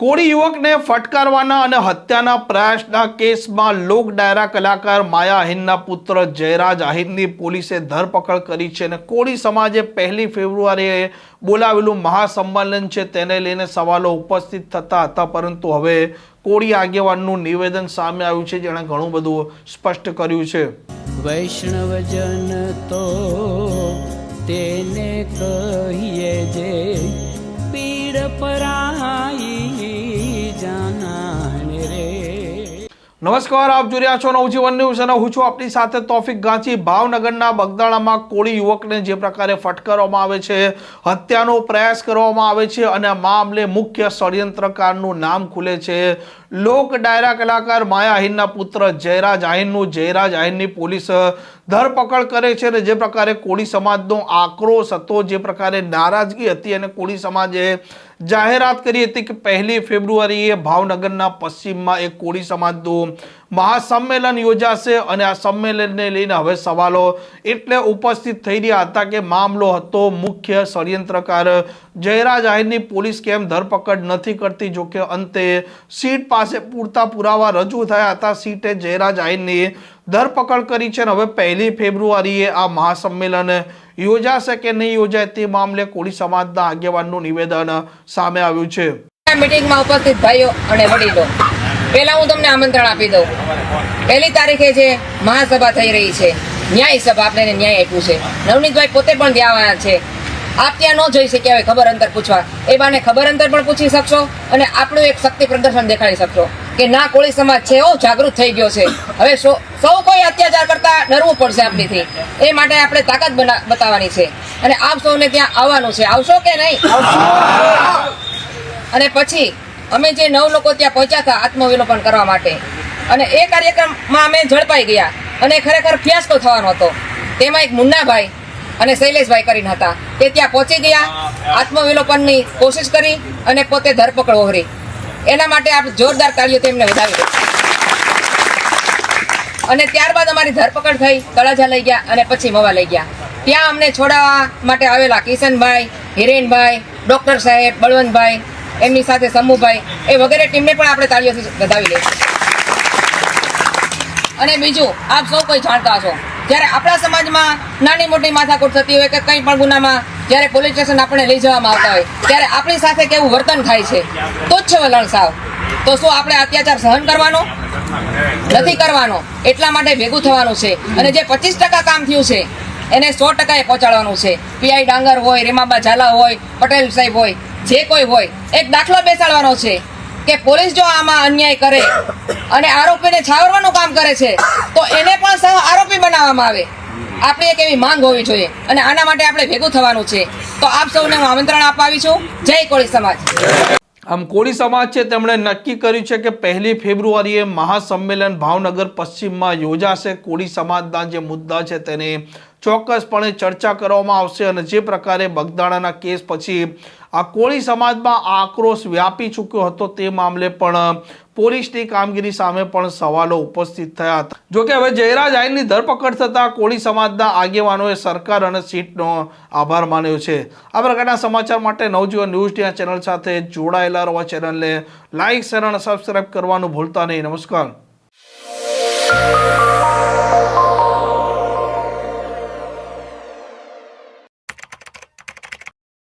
કોળી યુવકને ફટકારવાના અને હત્યાના પ્રયાસના કેસમાં લોક ડાયરા કલાકાર માયા આહિરના પુત્ર જયરાજ આહિરની પોલીસે ધરપકડ કરી છે અને કોળી સમાજે પહેલી ફેબ્રુઆરીએ બોલાવેલું મહાસંમેલન છે તેને લઈને સવાલો ઉપસ્થિત થતા હતા, પરંતુ હવે કોળી આગેવાનનું નિવેદન સામે આવ્યું છે જેણે ઘણું બધું સ્પષ્ટ કર્યું છે. વૈષ્ણવજન તો તેને કહીએ જે પીડ પરાઈ નમસ્કાર, આપ જોઈ રહ્યા છો નવજીવન ન્યૂઝ અને હું છું આપની સાથે તોફિક ગાંચી. ભાવનગરના બગદાણામાં કોળી યુવકને જે પ્રકારે ફટકારવામાં આવે છે, હત્યાનો પ્રયાસ કરવામાં આવે છે અને મામલે મુખ્ય ષડયંત્રકારનું નામ ખુલે છે. લોક ડાયરા કલાકાર માયા આહિરના પુત્ર જયરાજ આહિરનું જયરાજ આહિરની પોલીસ ધરપકડ કરે છે અને જે પ્રકારે કોળી સમાજનો આક્રોશ હતો, જે પ્રકારે નારાજગી હતી અને કોળી સમાજે જાહેરાત કરી હતી કે પહેલી ફેબ્રુઆરીએ ભાવનગરના પશ્ચિમમાં એક કોળી સમાજનું મહાસંમેલન યોજાશે અને આ સંમેલનને લઈને હવે સવાલો એટલે ઉપસ્થિત થઈ રહ્યા હતા કે મામલો હતો મુખ્ય ષડયંત્રકાર જયરાજ આહિરની પોલીસ કેમ ધરપકડ નથી કરતી? જોકે અંતે સીટ પાસે પૂરતા પુરાવા રજૂ થયા હતા, સીટે જયરાજ આહિરની ધરપકડ કરી છે અને હવે પહેલી ફેબ્રુઆરીએ આ મહાસંમેલન યોજાશે કે નહીં યોજાય તે મામલે કોળી સમાજના આગેવાનનું નિવેદન સામે આવ્યું છે. મીટિંગમાં ઉપસ્થિત ભાઈઓ અને વડીલો. પહેલા હું તમને આમંત્રણ આપી દઉં. પહેલી તારીખે જે મહાસભા થઈ રહી છે, ન્યાય સભા આપણે ન્યાય આપ્યું છે. નવનીતભાઈ પોતે પણ ત્યાં છે. આપ ત્યાં ન જઈ શક્યા હોય ખબર અંતર પૂછવા. એ બાને ખબર અંતર પણ પૂછી શકશો અને આપણું એક શક્તિ પ્રદર્શન દેખાડી શકશો. કે ના કોળી સમાજ છે ઓ જાગૃત થઈ ગયો છે. હવે સૌ કોઈ અત્યાચાર કરતા ડરવું પડશે આપણીથી. એ માટે આપણે તાકાત બતાવવાની છે. અને આપ સૌને ત્યાં આવવાનું છે. આવશો કે નહીં? અને પછી અમે જે નવ લોકો ત્યાં પહોંચ્યા હતા આત્મવિલોપન કરવા માટે અને એ કાર્યક્રમમાં અમે ઝડપાઈ ગયા. અને ખરેખર ફિયાસ્કો થવાનો હતો. તેમાં એક મુન્નાભાઈ અને શૈલેષભાઈ કરીને હતા. તે ત્યાં પહોંચી ગયા આત્મવિલોપનની કોશિશ કરી અને પોતે ધરપકડ ઓહરી. એના માટે આપણે જોરદાર તાળીઓ તેમને વધાવી અને ત્યારબાદ અમારી ધરપકડ થઈ, તળાજા લઈ ગયા અને પછી મવા લઈ ગયા. ત્યાં અમને છોડાવવા માટે આવેલા કિશનભાઈ, હિરેનભાઈ, ડોક્ટર સાહેબ, બળવંતભાઈ, એમની સાથે સમૂહભાઈ એ વગેરે ટીમને પણ આપણે તાળીઓથી વધાવી લઈશું અને બીજું, આપ સૌ કોઈ જાણતા હશો જ્યારે આપણા સમાજમાં નાની મોટી માથાકૂટ થતી હોય કે કંઈ પણ ગુનામાં જ્યારે પોલીસ સ્ટેશન આપણે લઈ જવામાં આવતા હોય, ત્યારે આપણી સાથે કેવું વર્તન થાય છે? તુચ્છ વલણ સાવ. તો શું આપણે અત્યાચાર સહન કરવાનો? નથી કરવાનો. એટલા માટે ભેગું થવાનું છે. અને જે પચીસ ટકા કામ થયું છે, એને સો ટકાએ પહોંચાડવાનું છે. પીઆઈ ડાંગર હોય, રેમાબા ઝાલા હોય, પટેલ સાહેબ હોય, જે કોઈ હોય, એક દાખલો બેસાડવાનો છે કે પોલીસ જો આમાં અન્યાય કરે અને આરોપીને છાવરવાનું કામ કરે છે, તો એને આરોપી બનાવવામાં આવે. આપણી એક એવી માંગ હોવી જોઈએ. અને આના માટે આપણે ભેગું થવાનું છે. તો આપ સૌને હું આમંત્રણ અપાવી છું. જય કોળી સમાજ. આમ કોળી સમાજ છે તેમણે નક્કી કર્યું છે કે પહેલી ફેબ્રુઆરીએ મહાસંમેલન ભાવનગર પશ્ચિમમાં યોજાશે. કોળી સમાજના જે મુદ્દા છે તેની ચોક્કસપણે ચર્ચા કરવામાં આવશે અને જે પ્રકારે બગદાણાના કેસ પછી આ કોળી સમાજમાં આક્રોશ વ્યાપી ચૂક્યો હતો તે મામલે પણ પોલીસની કામગીરી સામે પણ સવાલો ઉપસ્થિત થયા હતા. જોકે હવે જયરાજ આઈનની ધરપકડ થતાં કોળી સમાજના આગેવાનોએ સરકાર અને સીટનો આભાર માન્યો છે. આ પ્રકારના સમાચાર માટે નવજીવન ન્યૂઝ ટી ચેનલ સાથે જોડાયેલા રહો ચેનલને લાઇક શેર અને સબસ્ક્રાઇબ કરવાનું ભૂલતા નહીં. નમસ્કાર.